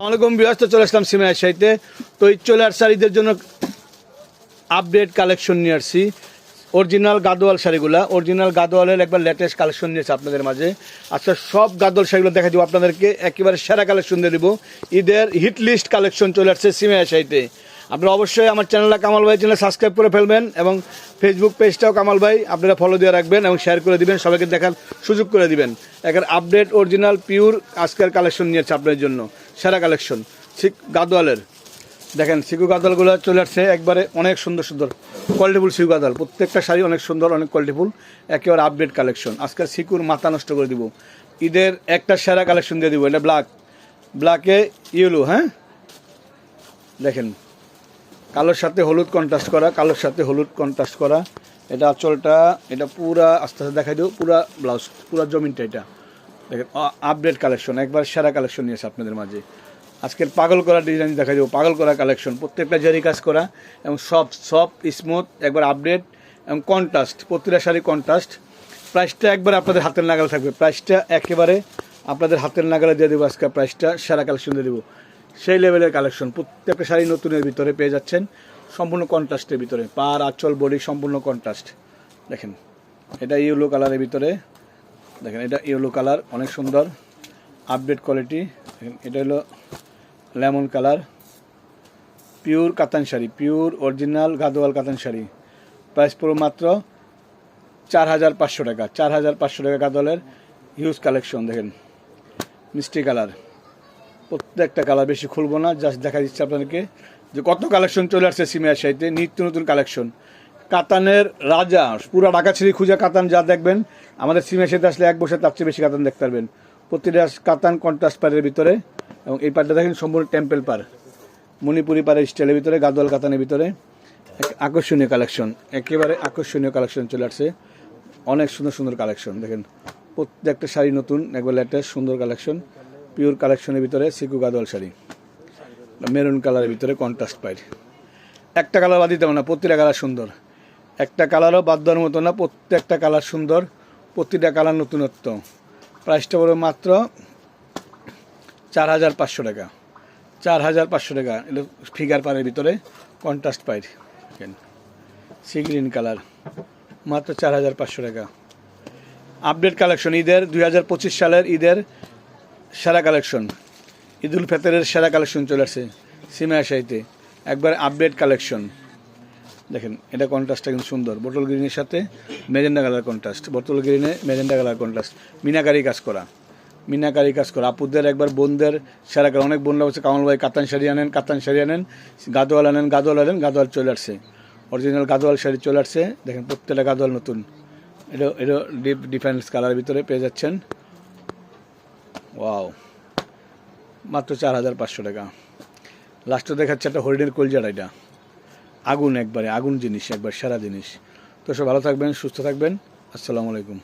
আসসালামাইকুম বিহাস্ত চলে আসলাম সিমের সাইতে তো আসছে শাড়িদের জন্য আপডেট কালেকশন নিয়ে আসছি। অরিজিনাল গাদোয়াল শাড়িগুলা। অরিজিনাল গাদোয়ালের একবার লেটেস্ট কালেকশন নিয়েছে আপনাদের মাঝে। আচ্ছা সব গাদোয়াল শাড়িগুলো দেখা দিব আপনাদেরকে। একেবারে সেরা কালেকশন দিয়ে দিব। ঈদের হিট লিস্ট কালেকশন চলে আসছে সিমে সাইতে আপনারা অবশ্যই আমার চ্যানেলটা কামাল ভাই চ্যানেল সাবস্ক্রাইব করে ফেলবেন এবং ফেসবুক পেজটাও কামাল ভাই আপনারা ফলো দিয়ে রাখবেন এবং শেয়ার করে দিবেন, সবাইকে দেখার সুযোগ করে দিবেন। একের আপডেট অরিজিনাল পিওর আজকের কালেকশন নিয়েছে আপনাদের জন্য। সেরা কালেকশন গাদোয়ালের। দেখেন সিকু গাদালগুলো চলে আসছে একবারে অনেক সুন্দর সুন্দর কোয়ালিটিফুল সিকু গাদাল প্রত্যেকটা শাড়ি অনেক সুন্দর, অনেক কোয়ালিটিফুল একেবারে আপডেট কালেকশন আজকে সিকুর মাথা নষ্ট করে দিব। ঈদের একটা সেরা কালেকশন দিয়ে দিব, এটা ব্ল্যাক ব্ল্যাকে ইয়েলো হ্যাঁ? দেখেন, কালোর সাথে হলুদ কন্ট্রাস্ট করা, কালোর সাথে হলুদ কন্ট্রাস্ট করা। এটা আঁচলটা, এটা পুরা, আস্তে আস্তে দেখাই দেবো পুরা ব্লাউজ পুরা জমিনটা এটা। দেখেন আপডেট কালেকশন একবার সেরা কালেকশন নিয়েছে আপনাদের মাঝে। আজকের পাগল করা ডিজাইন দেখা যাব পাগল করা কালেকশন প্রত্যেকটা জারি কাজ করা এবং সব সব স্মুথ একবার আপডেট এবং কন্ট্রাস্ট প্রতিটা শাড়ি কন্ট্রাস্ট প্রাইসটা একবার আপনাদের হাতের নাগালে থাকবে। প্রাইসটা একেবারে আপনাদের হাতের নাগালে দিয়ে দেবো আজকে। প্রাইসটা সেরা কালেকশন দিয়ে দেবো। সেই লেভেলের কালেকশন প্রত্যেকটা শাড়ি নতুনের ভিতরে পেয়ে যাচ্ছেন। সম্পূর্ণ কন্ট্রাস্টের ভিতরে। পার, আচল, বডি সম্পূর্ণ কন্ট্রাস্ট দেখেন, এটা ইয়েলো কালারের ভিতরে। দেখেন, এটা ইয়েলো কালার অনেক সুন্দর। আপডেট কোয়ালিটি এটা হলো লেমন কালার পিওর কাতান শাড়ি পিওর অরিজিনাল গাদোয়াল কাতান শাড়ি। প্রাইস পুরো মাত্র চার হাজার পাঁচশো টাকা, চার হাজার পাঁচশো টাকা গাদোয়ালের হিউজ কালেকশন দেখেন, মিষ্টি কালার প্রত্যেকটা কালার বেশি খুলবো না জাস্ট দেখা দিচ্ছে আপনাদেরকে যে কত কালেকশন চলে আসছে সিমিয়ার সাইতে নিত্য নতুন কালেকশন কাতানের রাজা, পুরা ঢাকা ছিঁড়ি খুঁজে কাতান যা দেখবেন। আমাদের সিমিয়ার সাথে আসলে এক বছর তার চেয়ে বেশি কাতান দেখতে পারবেন। প্রতিটা কাতান কন্ট্রাস্ট পারের ভিতরে এবং এই পারটা দেখেন সম্পূর্ণ টেম্পেল পার মণিপুরি পাড়ের স্টাইলের ভিতরে, গাদোয়াল কাতানের ভিতরে। আকর্ষণীয় কালেকশন একেবারে আকর্ষণীয় কালেকশন চলে আসছে। অনেক সুন্দর সুন্দর কালেকশন দেখেন। প্রত্যেকটা শাড়ি নতুন, একবার লেটেস্ট, সুন্দর কালেকশন পিওর কালেকশনের ভিতরে সিকু গাদোয়াল শাড়ি। মেরুন কালারের ভিতরে কন্ট্রাস্ট পাই একটা কালার বাদ দিতে না, প্রতিটা কালার সুন্দর। একটা কালারও বাদ দেওয়ার মতো না, প্রত্যেকটা কালার সুন্দর, প্রতিটা কালার নতুনত্ব। প্রাইসটা পড়বে মাত্র চার হাজার পাঁচশো টাকা। চার হাজার পাঁচশো টাকা, এটা ফিগার পারের ভিতরে কন্ট্রাস্ট পাই সি গ্রিন কালার, মাত্র চার হাজার পাঁচশো টাকা। আপডেট কালেকশন, ঈদের দুই হাজার পঁচিশ সালের ঈদের সেরা কালেকশন। ঈদুল ফেতরের সেরা কালেকশন চলে আসে সিমা সাইতে একবার আপডেট কালেকশন। দেখেন, এটা কন্ট্রাস্টটা কিন্তু সুন্দর। বোটল গ্রিনের সাথে মেজেন্ডা কালার কন্ট্রাস্ট বোটল গ্রিনে মেজেন্ডা কালার কন্ট্রাস্ট মিনাকারি কাজ করা। মিনাকারি কাজ করা। আপুদের একবার বোনদের সেরা কালার অনেক বোনরা বলছে, কামাল ভাই, কাতান শাড়ি আনেন, কাতান শাড়ি আনেন, গাদোয়াল আনেন গাদোয়াল আনেন, গাদোয়াল চলে আসছে। অরিজিনাল গাদোয়াল শাড়ি চলে আসছে। দেখেন, প্রত্যেকটা গাদোয়াল নতুন। এটা এটা ডিপ ডিফারেন্স কালারের ভিতরে পেয়ে যাচ্ছেন। ওয়াও মাত্র চার হাজার পাঁচশো টাকা। লাস্টে দেখাচ্ছে একটা হরিণের কলজার এটা। আগুন একবারে, আগুন জিনিস একবার, সেরা জিনিস। তো সব ভালো থাকবেন, সুস্থ থাকবেন। আসসালামু আলাইকুম।